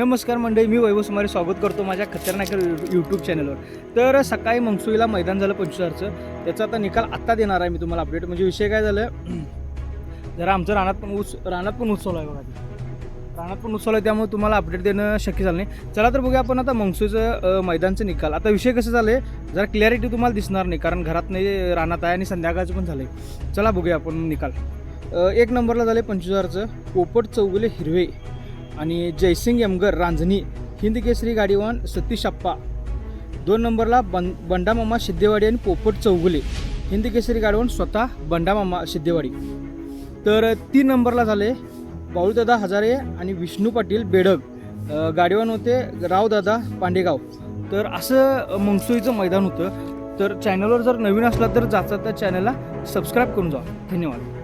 नमस्कार मंडळी मी वैभव सुमारे स्वागत करतो माझ्या खतरनाक यूट्यूब चॅनलवर तर सकाळी मंगसुईला मैदान झालं पंचवीसचं त्याचा आता निकाल आत्ता देणार आहे मी तुम्हाला अपडेट म्हणजे विषय काय झालं? जरा आमचं रानात पण ऊस रानात पण उत्सव आहे बघा रानात पण उत्सव आहे त्यामुळे तुम्हाला अपडेट देणं शक्य झालं नाही. चला तर बघूया आपण आता मंगसूचं मैदानचं निकाल. आता विषय कसं झालं आहे जरा क्लॅरिटी तुम्हाला दिसणार नाही कारण घरात नाही रानात आहे आणि संध्याकाळचं पण झालं आहे चला बघूया आपण निकाल. एक नंबरला झाले पंचवीस हजारचं पोपट चौगुले हिरवे. आणि जयसिंग यमगर रांजणी हिंद केसरी गाडीवान सतीश अप्पा. दोन नंबरला बं बंडामामा सिद्धेवाडी आणि पोपट चौगुले. हिंद केसरी गाडीवान स्वतः बंडामामा सिद्धेवाडी तर तीन नंबरला झाले बाळूदादा हजारे आणि विष्णू पाटील बेडग. गाडीवान होते रावदादा पांडेगाव. तर असं मंगसुईचं मैदान होतं. तर चॅनलवर जर नवीन असला तर जाता त्या चॅनलला सबस्क्राईब करून जा. धन्यवाद.